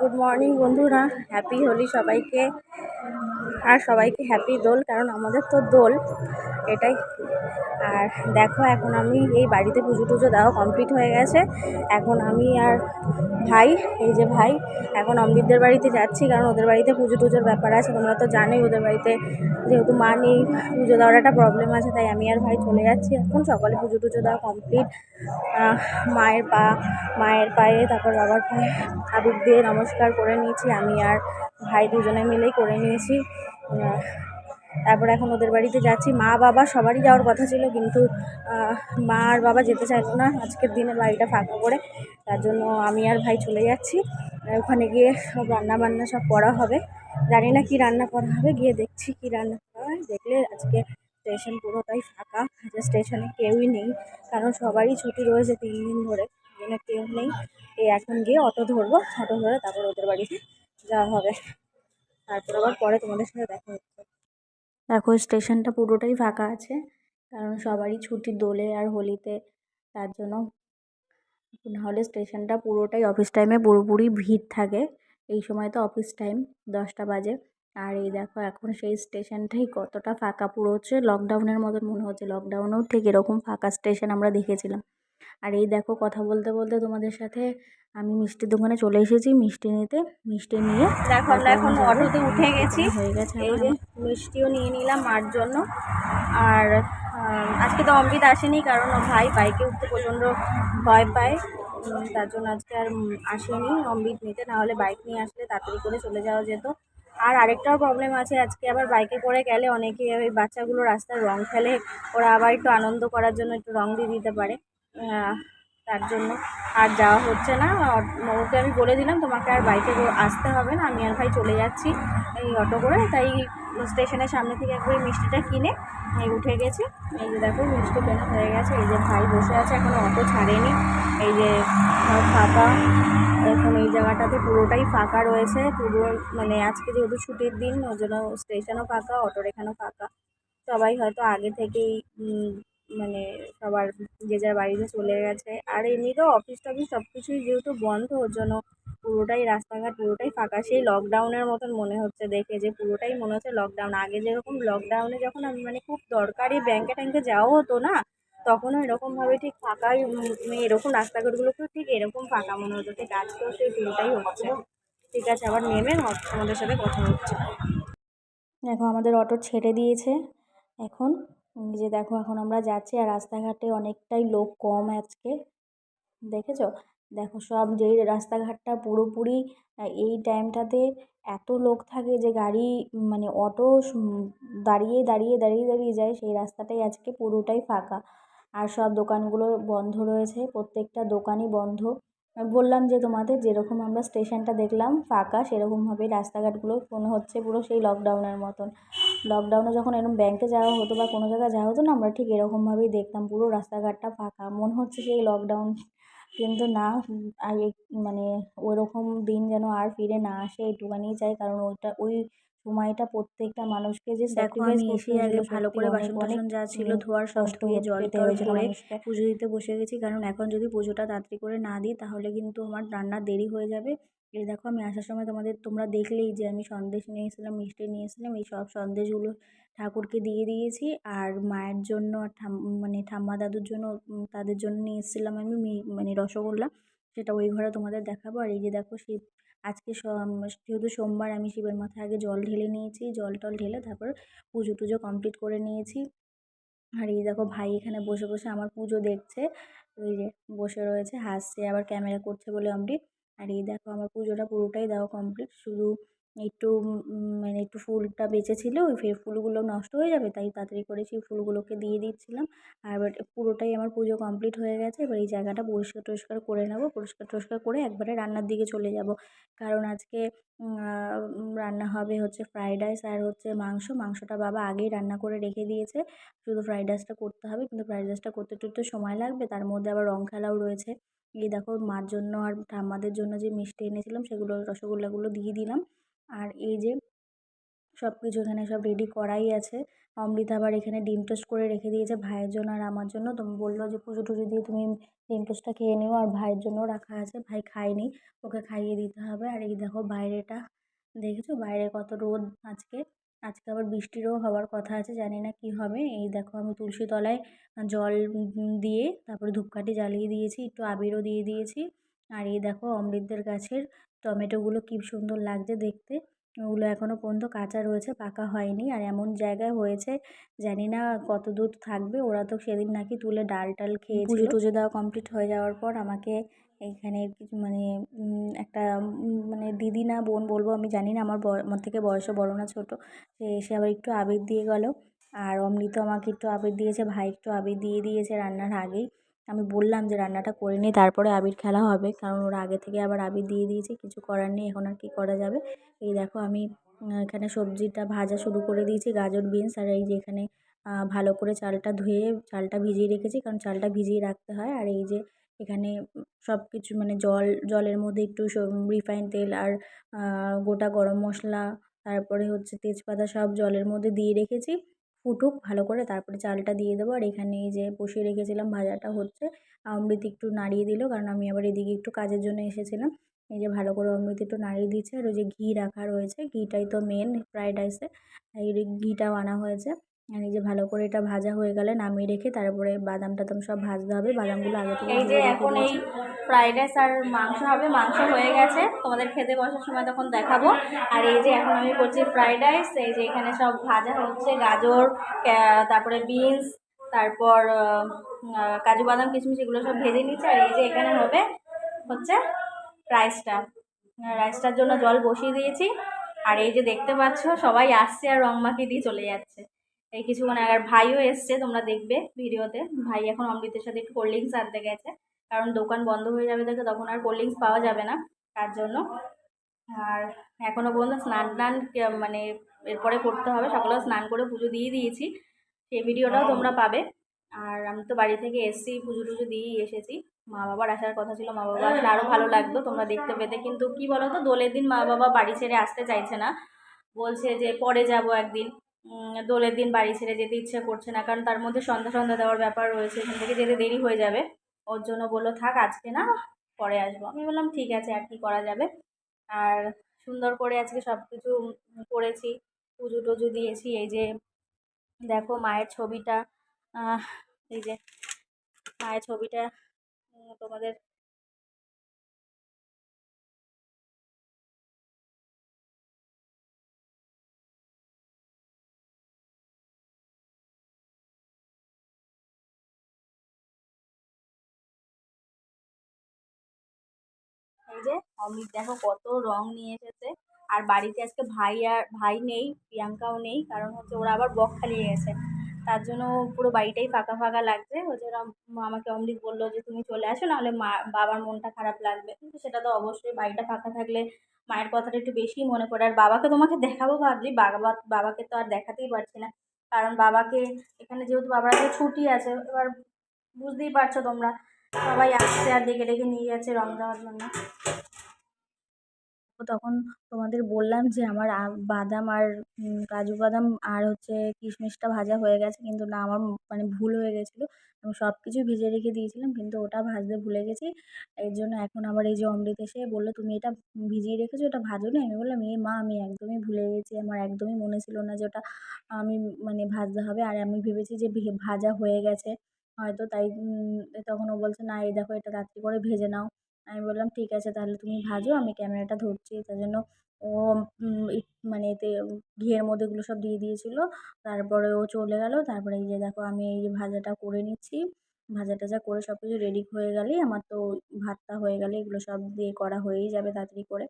Good morning বন্ধুরা। Happy Holi সবাইকে। আর সবাইকে হ্যাপি দোল, কারণ আমাদের তো দোল, এটাই। আর দেখো, এখন আমি এই বাড়িতে পুজো টুজো দেওয়া কমপ্লিট হয়ে গেছে। এখন আমি আর ভাই, এই যে ভাই, এখন অমৃতদের বাড়িতে যাচ্ছি কারণ ওদের বাড়িতে পুজো টুজোর ব্যাপার আছে, তোমরা তো জানোই ওদের বাড়িতে যেহেতু মা নেই, পুজো দেওয়ার একটা প্রবলেম আছে, তাই আমি আর ভাই চলে যাচ্ছি। এখন সকালে পুজো টুজো দেওয়া কমপ্লিট মায়ের পা, মায়ের পায়ে, তারপর বাবার পায়ে আবির দিয়ে নমস্কার করে নিয়েছি, আমি আর ভাই দুজনে মিলেই করে নিয়েছি। তারপর এখন ওদের বাড়িতে যাচ্ছি। মা, বাবা সবারই যাওয়ার কথা ছিল কিন্তু মা আর বাবা যেতে চাইতো না। আজকের দিনে বাড়িটা ফাঁকা করে, তার জন্য আমি আর ভাই চলে যাচ্ছি। ওখানে গিয়ে সব রান্না বান্না সব করা হবে। জানি না কি রান্না করা হবে, গিয়ে দেখছি কি রান্না করা হয়। দেখলে আজকে স্টেশন পুরোটাই ফাঁকা স্টেশনে কেউই নেই, কারণ সবারই ছুটি রয়েছে তিন দিন ধরে কেউ নেই। এই এখন গিয়ে অটো ধরবো, অটো ধরে তারপর ওদের বাড়িতে যাওয়া হবে। তারপর আবার পরে তোমাদের সাথে দেখা হচ্ছে দেখো স্টেশনটা পুরোটাই ফাঁকা আছে, কারণ সবারই ছুটি দোলে আর হোলিতে, তার জন্য নাহলে স্টেশনটা পুরোটাই অফিস টাইমে পুরোপুরি ভিড় থাকে। এই সময় তো অফিস টাইম দশটা বাজে। আর এই দেখো, এখন সেই স্টেশনটাই কতটা ফাঁকা, পুরো হচ্ছে লকডাউনের মতন মনে হচ্ছে। লকডাউনেও ঠিক এরকম ফাঁকা স্টেশন আমরা দেখেছিলাম। আর এই দেখো কথা বলতে বলতে তোমাদের সাথে আমি মিষ্টির দোকানে চলে এসেছি মিষ্টি নিতে মিষ্টি নিয়ে দেখো এখন অটোতে উঠে গেছি। হয়ে গেছে এই যে মিষ্টিও নিয়ে নিলাম মার জন্য। আর আজকে তো অমৃত আসেনি কারণ ও ভাই বাইকে উঠতে প্রচণ্ড ভয় পায়। তার জন্য আজকে আর আসেনি অমৃত নিতে। নাহলে বাইক নিয়ে আসলে তাড়াতাড়ি করে চলে যাওয়া যেত। আর আরেকটাও প্রবলেম আছে আজকে আবার বাইকে করে গেলে অনেকে ওই বাচ্চাগুলো রাস্তায় রং খেলে ওরা আবার একটু আনন্দ করার জন্য একটু রং দিয়ে দিতে পারে। তার জন্য আর যাওয়া হচ্ছে না। ওকে আমি বলে দিলাম, তোমাকে আর বাইকে আসতে হবে না। আমি আর ভাই চলে যাচ্ছি এই অটো করে। তাই স্টেশনের সামনে থেকে একবার মিষ্টিটা কিনে উঠে গেছি। এই যে দেখো, মিষ্টি কেনা হয়ে গেছে। এই যে ভাই বসে আছে এখনও অটো ছাড়েনি। এই যে ফাঁকা। এখন এই জায়গাটাতে পুরোটাই ফাঁকা রয়েছে। পুরো মানে আজকে যেহেতু ছুটির দিন, ওই জন্য স্টেশনও ফাঁকা, অটোর এখানেও ফাঁকা। সবাই হয়তো আগে থেকেই মানে সবার যে যার বাড়িতে চলে গেছে। আর এমনিতেও অফিস টফিস সব কিছুই যেহেতু বন্ধ, ওর জন্য পুরোটাই রাস্তাঘাট পুরোটাই ফাঁকা। সেই লকডাউনের মতন মনে হচ্ছে দেখে যে পুরোটাই মনে হচ্ছে লকডাউন আগে যেরকম লকডাউনে যখন আমি মানে খুব দরকারি ব্যাংকে ট্যাঙ্কে যাওয়া হতো না, তখনও এরকমভাবে ঠিক ফাঁকাই মানে এরকম রাস্তাঘাটগুলোকেও ঠিক এরকম ফাঁকা মনে হতো। ঠিক আজকেও সেই পুরোটাই হচ্ছে। ঠিক আছে, আবার নেমে আমাদের সাথে কথা হচ্ছে। দেখো, আমাদের অটো ছেড়ে দিয়েছে। এখন যে দেখো এখন আমরা যাচ্ছি আর রাস্তাঘাটে অনেকটাই লোক কম আজকে। দেখেছ? দেখো সব যেই রাস্তাঘাটটা পুরোপুরি এই টাইমটাতে এত লোক থাকে যে গাড়ি মানে অটো দাঁড়িয়ে দাঁড়িয়ে দাঁড়িয়ে দাঁড়িয়ে যায়, সেই রাস্তাটাই আজকে পুরোটাই ফাঁকা। আর সব দোকানগুলো বন্ধ রয়েছে, প্রত্যেকটা দোকানই বন্ধ। বললাম যে তোমাদের যেরকম আমরা স্টেশনটা দেখলাম ফাঁকা, সেরকমভাবেই রাস্তাঘাটগুলো মনে হচ্ছে পুরো সেই লকডাউনের মতন। লকডাউনে যখন এরকম ব্যাংকে যাওয়া হতো বা কোনো জায়গায় যাওয়া হতো না আমরা ঠিক এরকমভাবেই দেখতাম পুরো রাস্তাঘাটটা ফাঁকা। মনে হচ্ছে সেই লকডাউন কিন্তু না আর মানে ওরকম দিন যেন আর ফিরে না আসে এইটুকুনিই চাই। কারণ ওইটা ওই সময়টা প্রত্যেকটা মানুষকে যে স্যাক্রিফাইস করতে আগে ভালো করে বাসন টাসন যা ছিল ধোয়ার সব ধুয়ে জল টল করে পুজো দিতে বসে গেছি। কারণ এখন যদি পুজোটা তাড়াতাড়ি করে না দিই তাহলে কিন্তু আমার রান্নার দেরি হয়ে যাবে। এই দেখো আমি আসার সময় তোমাদের, তোমরা দেখলেই যে আমি সন্দেশ নিয়ে এসেছিলাম, মিষ্টি নিয়ে এসেছিলাম, এই সব সন্দেশগুলো ঠাকুরকে দিয়ে দিয়েছি। আর মায়ের জন্য আর মানে ঠাম্মা দাদুর জন্য তাদের জন্য নিয়ে এসেছিলাম আমি মানে রসগোল্লা। সেটা ওই ঘরে তোমাদের দেখাবো। আর এই যে দেখো শিব আজকে যেহেতু সোমবার, আমি শিবের মাথায় আগে জল ঢেলে নিয়েছি, জল টল ঢেলে তারপর পুজো টুজো কমপ্লিট করে নিয়েছি। আর এই দেখো ভাই এখানে বসে বসে আমার পুজো দেখছে। ওই যে বসে রয়েছে, হাসছে, আবার ক্যামেরা করছে বলে অমৃত আর এই দেখো আমার পুজোটা পুরোটাই দেওয়া কমপ্লিট শুধু একটু মানে একটু ফুলটা বেঁচে ছিল ওই ফের ফুলগুলো নষ্ট হয়ে যাবে, তাই তাড়াতাড়ি করে সেই ফুলগুলোকে দিয়ে দিচ্ছিলাম। আর পুরোটাই আমার পুজো কমপ্লিট হয়ে গেছে, এবার এই জায়গাটা পরিষ্কার টরিষ্কার করে নেব, পরিষ্কার টরিষ্কার করে একবারে রান্নার দিকে চলে যাব। কারণ আজকে রান্না হবে হচ্ছে ফ্রায়েড রাইস আর হচ্ছে মাংস। মাংসটা বাবা আগেই রান্না করে রেখে দিয়েছে। শুধু ফ্রায়েড রাইসটা করতে হবে, কিন্তু ফ্রায়েড রাইসটা করতে একটু সময় লাগবে, তার মধ্যে আবার রং খেলাও রয়েছে। এই দেখো মার জন্য আর ঠাম্মাদের জন্য যে মিষ্টি এনেছিলাম সেগুলো, রসগোল্লাগুলো দিয়ে দিলাম। আর এই যে সব কিছু এখানে সব রেডি করাই আছে। অমৃতা আবার এখানে ডিম টোস্ট করে রেখে দিয়েছে ভাইয়ের জন্য আর আমার জন্য। তো বলল যে পুজো টুজো দিয়ে তুমি ডিম টোস্টটা খেয়ে নিও আর ভাইয়ের জন্যও রাখা আছে। ভাই খায়নি, ওকে খাইয়ে দিতে হবে। আর এই দেখো বাইরেটা, দেখেছ? বাইরে কত রোদ আজকে। আজকে আবার বৃষ্টিরও হওয়ার কথা আছে, জানি না কী হবে। এই দেখো আমি তুলসী তলায় জল দিয়ে তারপরে ধূপকাঠি জ্বালিয়ে দিয়েছি, একটু আবিরও দিয়ে দিয়েছি। আর এই দেখো অমৃতদের গাছের টমেটোগুলো কী সুন্দর লাগছে দেখতে। ওগুলো এখনও পর্যন্ত কাঁচা রয়েছে, পাকা হয়নি। আর এমন জায়গায় হয়েছে, জানি না কত দূর থাকবে, ওরা তো সেদিন নাকি তুলে ডাল টাল খেয়ে পুজো টুজো দেওয়া কমপ্লিট হয়ে যাওয়ার পর আমাকে এইখানে কিছু মানে একটা মানে দিদি না বোন বলব আমি জানি না, আমার আমার থেকে বয়সে বড় না ছোটো। সে এসে আবার একটু আবির দিয়ে গেল। আর অমৃত আমাকে একটু আবির দিয়েছে, ভাই একটু আবির দিয়ে দিয়েছে রান্নার আগেই। আমি বললাম যে রান্নাটা করে নিই তারপরে আবির খেলা হবে। কারণ ওরা আগে থেকে আবার আবির দিয়ে দিয়েছে, কিছু করার নেই, এখন আর কী করা যাবে? এই দেখো আমি এখানে সবজিটা ভাজা শুরু করে দিয়েছি, গাজর, বিনস আর এই যে এখানে ভালো করে চালটা ধুয়ে, চালটা ভিজিয়ে রেখেছি। কারণ চালটা ভিজিয়ে রাখতে হয়। আর এই যে এখানে সব কিছু মানে জল, জলের মধ্যে একটু রিফাইন তেল আর গোটা গরম মশলা, তারপরে হচ্ছে তেজপাতা সব জলের মধ্যে দিয়ে রেখেছি। ফুটুক, ভালো করে তারপরে চালটা দিয়ে দেবো। আর এখানে এই যে বসিয়ে রেখেছিলাম ভাজাটা হচ্ছে, অমৃত একটু নাড়িয়ে দিল, কারণ আমি আবার এদিকে একটু কাজের জন্য এসেছিলাম। এই যে ভালো করে অমৃত একটু নাড়িয়ে দিচ্ছে, আর ওই যে ঘি রাখা রয়েছে, ঘিটাই তো মেন ফ্রায়েড রাইসে এই ঘিটাও আনা হয়েছে। আর এই যে ভালো করে এটা ভাজা হয়ে গেলে নামিয়ে রেখে তারপরে বাদাম টাদাম সব ভাজতে হবে। বাদামগুলো আগে থেকে এই যে এখন এই ফ্রাইড রাইস আর মাংস হবে মাংস হয়ে গেছে। তোমাদের খেতে বসার সময় তখন দেখাবো। আর এই যে এখন আমি করছি ফ্রাইড রাইস এই যে এখানে সব ভাজা হচ্ছে গাজর তারপরে বিনস তারপর কাজু বাদাম কিশমিশ এগুলো সব ভেজে নিচ্ছে। আর এই যে এখানে হবে হচ্ছে রাইসটা রাইসটার জন্য জল বসিয়ে দিয়েছি। আর এই যে দেখতে পাচ্ছ সবাই আসছে আর রং মাখিয়ে দিয়ে চলে যাচ্ছে। এই কিছুক্ষণ আর ভাইও এসছে তোমরা দেখবে ভিডিওতে। ভাই এখন অমৃতের সাথে একটু কোল্ড ড্রিঙ্কস আনতে গেছে কারণ দোকান বন্ধ হয়ে যাবে দেখে তখন আর কোল্ড ড্রিঙ্কস পাওয়া যাবে না তার জন্য। আর এখনও পর্যন্ত স্নান টান মানে এরপরে করতে হবে সকালেও স্নান করে পুজো দিয়ে দিয়েছি। সেই ভিডিওটাও তোমরা পাবে। আর আমি তো বাড়ি থেকে এসেছি পুজো টুজো দিয়েই এসেছি। মা বাবার আসার কথা ছিল মা বাবা আসলে আরও ভালো লাগতো তোমরা দেখতে পেতে। কিন্তু কি বলো তো দোলের দিন মা বাবা বাড়ি ছেড়ে আসতে চাইছে না। বলছে যে পরে যাব একদিন। দোলের দিন বাড়ি ছেড়ে যেতে ইচ্ছে করছে না, কারণ তার মধ্যে সন্ধ্যা সন্ধ্যা দেওয়ার ব্যাপার রয়েছে, এখান থেকে যেতে দেরি হয়ে যাবে। ওর জন্য বলল, থাক, আজকে না, পরে আসব। আমি বললাম, ঠিক আছে, আর কি করা যাবে? আর সুন্দর করে আজকে সব কিছু করেছি, পুজো টুজো দিয়েছি, এই যে দেখো মায়ের ছবিটা এই যে মায়ের ছবিটা তোমাদের এই যে, অমিত দেখো কত রং নিয়ে এসেছে। আর বাড়িতে আজকে ভাই আর, ভাই নেই, প্রিয়াঙ্কাও নেই, কারণ হচ্ছে ওরা আবার বকখালিয়ে গেছে। তার জন্য পুরো বাড়িটাই ফাঁকা ফাঁকা লাগছে। হচ্ছে আমাকে অমৃত বলল যে, তুমি চলে আসো, নাহলে মা, বাবার মনটা খারাপ লাগবে। কিন্তু সেটা তো অবশ্যই বাড়িটা ফাঁকা থাকলে মায়ের কথাটা একটু বেশিই মনে পড়ে। আর বাবাকে তোমাকে দেখাবো ভাবছি, বাবা, বাবাকে তো আর দেখাতেই পারছি না। কারণ বাবাকে এখানে যেহেতু বাবার ছুটি আছে, এবার বুঝতেই পারছ তোমরা। সবাই আসছে আর ডেকে ডেকে নিয়ে যাচ্ছে রং দেওয়ার জন্য। তখন তোমাদের বললাম যে আমার বাদাম আর কাজু বাদাম আর হচ্ছে কিশমিশটা ভাজা হয়ে গেছে, কিন্তু না, আমার মানে ভুল হয়ে গেছিল। আমি সব কিছুই ভেজে রেখে দিয়েছিলাম, কিন্তু ওটা ভাজতে ভুলে গেছি। এর জন্য এখন আবার এই যে অমৃত এসে বলল, তুমি এটা ভিজিয়ে রেখেছো, ওটা ভাজোনি আমি বললাম, এ মা, আমি একদমই ভুলে গেছি। আমার একদমই মনে ছিল না যে ওটা আমি মানে ভাজতে হবে। আর আমি ভেবেছি যে ভাজা হয়ে গেছে। হয়তো তাই তখন ও বলছে, না, এই দেখো, এটা রাত্রি করে ভেজে নাও। আমি বললাম, ঠিক আছে, তাহলে তুমি ভাজো, আমি ক্যামেরাটা ধরছি। তার জন্য ও মানে এতে ঘিয়ের মধ্যে এগুলো সব দিয়ে দিয়েছিলো। তারপরে ও চলে গেলো। তারপরে এই যে দেখো, আমি এই যে ভাজাটা করে নিচ্ছি। ভাজা টাজা করে সব কিছু রেডি হয়ে গেলেই আমার তো ভাতটা হয়ে গেলে এগুলো সব দিয়ে করা হয়েই যাবে তাড়াতাড়ি করে।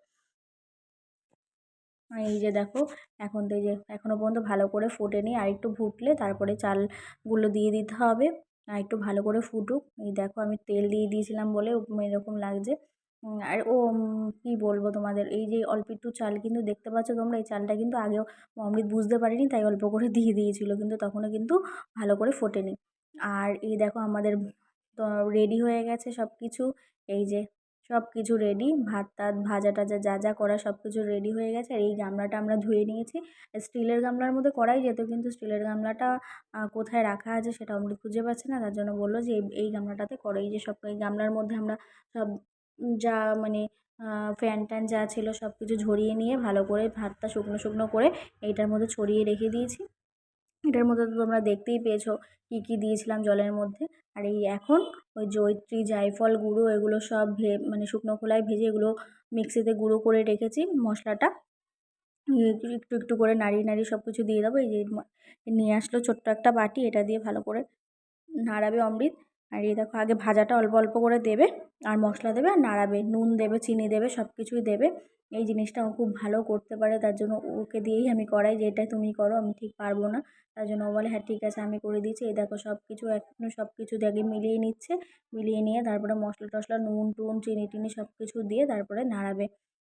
এই যে দেখো, এখন তো এই যে এখনও পর্যন্ত ভালো করে ফোটেনি। আর একটু ফুটলে তারপরে চালগুলো দিয়ে দিতে হবে। আর একটু ভালো করে ফুটুক। এই দেখো আমি তেল দিয়ে দিয়েছিলাম বলে এরকম লাগছে। আর ও কি বলব তোমাদের, এই যে অল্প একটু চাল কিন্তু দেখতে পাচ্ছ তোমরা, এই চালটা কিন্তু আগেও অমৃত বুঝতে পারিনি, তাই অল্প করে দিয়ে দিয়েছিলো কিন্তু তখনও কিন্তু ভালো করে ফোটেনি। আর এই দেখো আমাদের তো রেডি হয়ে গেছে সব কিছু এই যে সব কিছু রেডি ভাত টাত ভাজা টাজা যা যা করা সব কিছু রেডি হয়ে গেছে। আর এই গামলাটা আমরা ধুয়ে নিয়েছি। স্টিলের গামলার মধ্যে করাই যেত কিন্তু স্টিলের গামলাটা কোথায় রাখা আছে সেটা অমৃত খুঁজে পাচ্ছে না, তার জন্য বলল যে, এই এই গামলাটাতে করো। এই যে সব, এই গামলার মধ্যে আমরা সব যা মানে ফ্যান ট্যান যা ছিল সব কিছু ঝরিয়ে নিয়ে ভালো করে ভাতটা শুকনো শুকনো করে এইটার মধ্যে ছড়িয়ে রেখে দিয়েছি। এটার মধ্যে তো তোমরা দেখতেই পেয়েছ কী কী দিয়েছিলাম জলের মধ্যে। আর এই এখন ওই জয়িত্রী, জায়ফল, গুঁড়ো এগুলো সব ভে মানে শুকনো খোলায় ভেজে এগুলো মিক্সিতে গুঁড়ো করে রেখেছি মশলাটা। একটু একটু করে নাড়িয়ে নাড়িয়ে সব কিছু দিয়ে দেবো। এই যে নিয়ে আসলো ছোট্ট একটা বাটি, এটা দিয়ে ভালো করে নাড়াবে অমৃত। আর এই দেখো আগে ভাজাটা অল্প অল্প করে দেবে। আর মশলা দেবে, আর নাড়াবে। নুন দেবে, চিনি দেবে সব কিছুই দেবে। এই জিনিসটা ও খুব ভালো করতে পারে, তার জন্য ওকে দিয়েই আমি করাই যে এটা তুমি করো আমি ঠিক পারব না। তার জন্য ও বলে হ্যাঁ ঠিক আছে, আমি করে দিচ্ছি। এই দেখো সব কিছু এখনও সব কিছু দেখে মিলিয়ে নিচ্ছে, মিলিয়ে নিয়ে তারপরে মশলা টশলা নুন টুন চিনি টিনি সব কিছু দিয়ে তারপরে নাড়াবে।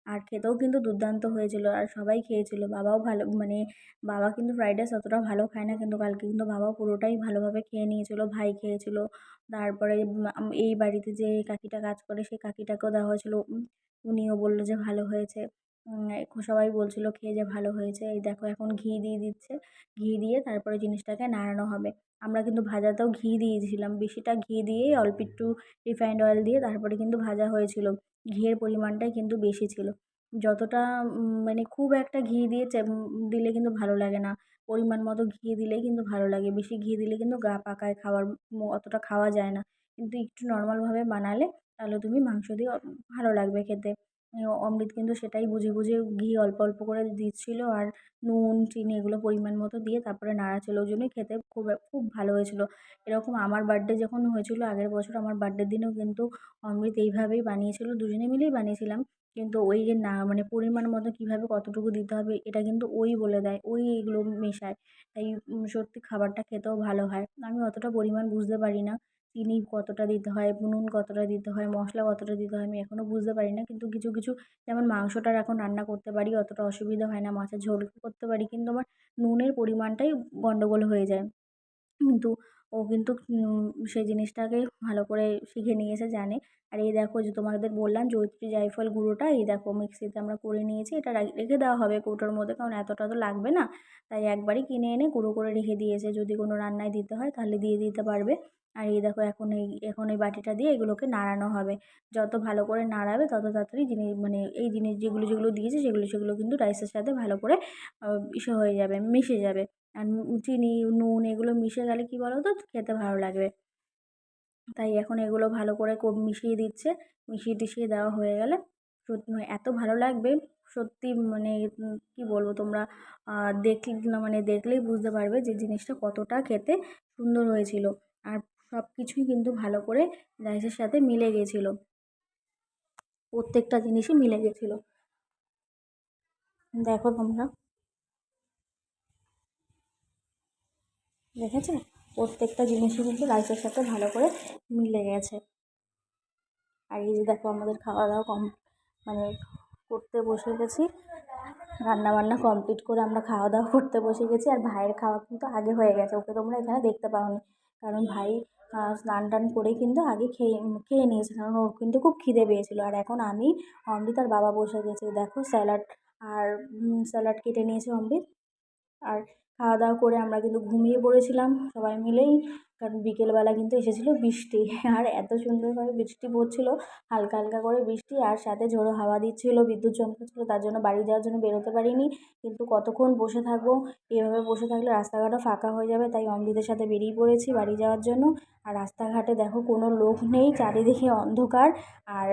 আর খেতেও কিন্তু দুর্দান্ত হয়েছিল। আর সবাই খেয়েছিল। বাবাও ভালো মানে বাবা কিন্তু ফ্রাইড রাইস অতটা ভালো খায় না। কিন্তু কালকে কিন্তু বাবা পুরোটাই ভালোভাবে খেয়ে নিয়েছিল। ভাই খেয়েছিল। তারপরে এই বাড়িতে যে কাকিটা কাজ করে, সেই কাকিটাকেও দেওয়া হয়েছিল। উনিও বলল যে ভালো হয়েছে। সবাই বলছিল, খেয়ে যে, ভালো হয়েছে। এই দেখো এখন ঘি দিয়ে দিচ্ছে। ঘি দিয়ে তারপরে জিনিসটাকে নাড়ানো হবে। আমরা কিন্তু ভাজাতেও ঘি দিয়েছিলাম। বেশিটা ঘি দিয়েই অল্প একটু রিফাইন্ড অয়েল দিয়ে তারপরে কিন্তু ভাজা হয়েছিল। ঘিয়ের পরিমাণটাই কিন্তু বেশি ছিল। যতটা মানে খুব একটা ঘি দিয়ে দিলে কিন্তু ভালো লাগে না। পরিমাণ মতো ঘি দিলেই কিন্তু ভালো লাগে। বেশি ঘি দিলে কিন্তু গা পাকায় খাওয়ার অতটা খাওয়া যায় না। কিন্তু একটু নর্মালভাবে বানালে তাহলে তুমি মাংস দিয়ে ভালো লাগবে খেতে। অমৃত কিন্তু সেটাই বুঝে বুঝে ঘি অল্প অল্প করে দিচ্ছিল আর নুন, চিনি এগুলো পরিমাণ মতো দিয়ে তারপরে নাড়াচ্ছিল। ওই জন্যই খেতে খুব খুব ভালো হয়েছিলো। এরকম আমার বার্থডে যখন হয়েছিলো, আগের বছর আমার বার্থডের দিনেও কিন্তু অমৃত এইভাবেই বানিয়েছিলো, দুজনে মিলেই বানিয়েছিলাম। কিন্তু ওই যে না মানে পরিমাণ মতো কীভাবে কতটুকু দিতে হবে, এটা কিন্তু ওই বলে দেয়, ওই এগুলো মেশায়। তাই সত্যি খাবারটা খেতেও ভালো হয়। আমি অতটা পরিমাণ বুঝতে পারি না। চিনি কতটা দিতে হয়, নুন কতটা দিতে হয়, মশলা কতটা দিতে হয় আমি এখনও বুঝতে পারি না। কিন্তু কিছু কিছু যেমন মাংসটার এখন রান্না করতে পারি অতটা অসুবিধা হয় না, মাছের ঝোল করতে পারি কিন্তু আমার নুনের পরিমাণটাই গণ্ডগোল হয়ে যায়। কিন্তু ও কিন্তু সেই জিনিসটাকে ভালো করে শিখে নিয়েছে, জানে। আর এই দেখো যে তোমাদের বললাম জয়িত্রী জায়ফল গুঁড়োটা, এই দেখো মিক্সিতে আমরা করে নিয়েছি, এটা রেখে দেওয়া হবে কৌটোর মধ্যে কারণ এতটা তো লাগবে না। তাই একবারই কিনে এনে গুঁড়ো করে রেখে দিয়েছে, যদি কোনো রান্নায় দিতে হয় তাহলে দিয়ে দিতে পারবে। আর এই দেখো এখন এই এখন এই বাটিটা দিয়ে এগুলোকে নাড়ানো হবে। যত ভালো করে নাড়াবে তত তাড়াতাড়ি জিনিস মানে এই জিনিস যেগুলো যেগুলো দিয়েছে সেগুলো সেগুলো কিন্তু রাইসের সাথে ভালো করে ইসে হয়ে যাবে, মিশে যাবে। আর চিনি, নুন এগুলো মিশে গেলে কি বলো তো খেতে ভালো লাগবে। তাই এখন এগুলো ভালো করে মিশিয়ে দিচ্ছে। মিশিয়ে টিশিয়ে দেওয়া হয়ে গেলে মানে এত ভালো লাগবে সত্যি মানে কী বলব তোমরা দেখলে মানে দেখলেই বুঝতে পারবে যে জিনিসটা কতটা খেতে সুন্দর হয়েছিল। আর সব কিছুই কিন্তু ভালো করে রাইসের সাথে মিলে গিয়েছিল প্রত্যেকটা জিনিসই মিলে গেছিল। দেখো তোমরা। দেখেছ? প্রত্যেকটা জিনিসই কিন্তু রাইসের সাথে ভালো করে মিলে গেছে। আর এই যে দেখো, আমাদের খাওয়া দাওয়া কম মানে করতে বসে গেছি। রান্না বান্না কমপ্লিট করে আমরা খাওয়া দাওয়া করতে বসে গেছি। আর ভাইয়ের খাওয়া কিন্তু আগে হয়ে গেছে। ওকে তোমরা এখানে দেখতে পাওনি। কারণ ভাই স্নান টান করে কিন্তু আগে খেয়ে খেয়ে নিয়েছে। কারণ ওর কিন্তু খুব খিদে পেয়েছিলো। আর এখন আমি, অমৃত আর বাবা বসে গেছে। দেখো স্যালাড আর স্যালাড কেটে নিয়েছে অমৃত। আর খাওয়া দাওয়া করে আমরা কিন্তু ঘুমিয়ে পড়েছিলাম সবাই মিলেই, কারণ বিকেলবেলা কিন্তু এসেছিল বৃষ্টি। আর এত সুন্দরভাবে বৃষ্টি পড়ছিলো, হালকা হালকা করে বৃষ্টি আর সাথে ঝোড়ো হাওয়া দিচ্ছিল, বিদ্যুৎ চমকাচ্ছিলো তার জন্য বাড়ি যাওয়ার জন্য বেরোতে পারিনি। কিন্তু কতক্ষণ বসে থাকব, এভাবে বসে থাকলে রাস্তাঘাটও ফাঁকা হয়ে যাবে, তাই অমৃতের সাথে বেরিয়ে পড়েছি বাড়ি যাওয়ার জন্য। আর রাস্তাঘাটে দেখো কোনো লোক নেই, চারিদিকে অন্ধকার। আর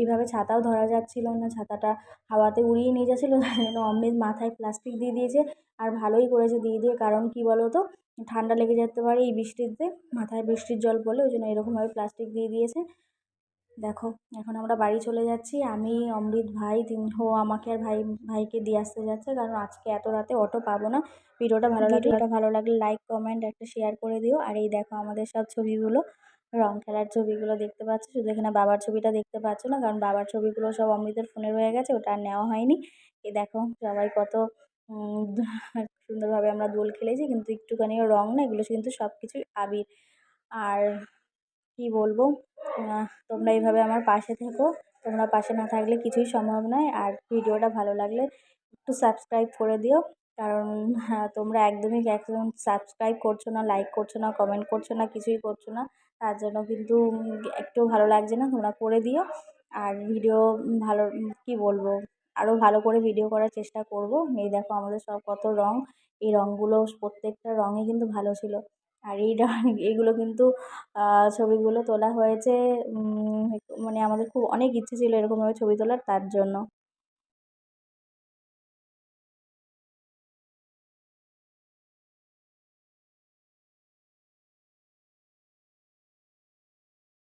এইভাবে ছাতাও ধরা যাচ্ছিল না, ছাতাটা হাওয়াতে উড়িয়ে নিয়ে যাচ্ছিল, তার জন্য অমৃত মাথায় প্লাস্টিক দিয়ে দিয়েছে। আর ভালোই করেছে দিয়ে দিয়ে কারণ কী বলো তো ঠান্ডা লেগে যেতে পারে এই বৃষ্টিতে মাথায় বৃষ্টির জল পড়লে ওই জন্য এরকমভাবে প্লাস্টিক দিয়ে দিয়েছে। দেখো এখন আমরা বাড়ি চলে যাচ্ছি। আমি অমৃত ভাই তিন হো আমাকে আর ভাই ভাইকে দিয়ে আসতে যাচ্ছে কারণ আজকে এত রাতে অটো পাবো না। ভিডিওটা ভালো লাগলে ভালো লাগলে লাইক কমেন্ট একটা শেয়ার করে দিও। আর এই দেখো আমাদের সব ছবিগুলো রং খেলার ছবিগুলো দেখতে পাচ্ছ। শুধু এখানে বাবার ছবিটা দেখতে পাচ্ছ না কারণ বাবার ছবিগুলো সব অমৃতের ফোনে রয়ে গেছে ওটা আর নেওয়া হয়নি। এই দেখো সবাই কত সুন্দরভাবে আমরা দোল খেলেছি, কিন্তু একটুখানিও রং না, এগুলো কিন্তু সব কিছুই আবির। আর কী বলব? তোমরা এইভাবে আমার পাশে থেকো। তোমরা পাশে না থাকলে কিছুই সম্ভব নয়। আর ভিডিওটা ভালো লাগলে একটু সাবস্ক্রাইব করে দিও। কারণ হ্যাঁ তোমরা একদমই একদম সাবস্ক্রাইব করছ না, লাইক করছ না, কমেন্ট করছ না, কিছুই করছ না, তার জন্য কিন্তু একটুও ভালো লাগছে না, তোমরা করে দিও। আর ভিডিও ভালো, কী বলব? আরও ভালো করে ভিডিও করার চেষ্টা করব। এই দেখো আমাদের সব কত রঙ এই রঙগুলো প্রত্যেকটা রঙই কিন্তু ভালো ছিল। আর এই এইগুলো কিন্তু ছবিগুলো তোলা হয়েছে মানে আমাদের খুব অনেক ইচ্ছে ছিল এরকমভাবে ছবি তোলার, তার জন্য।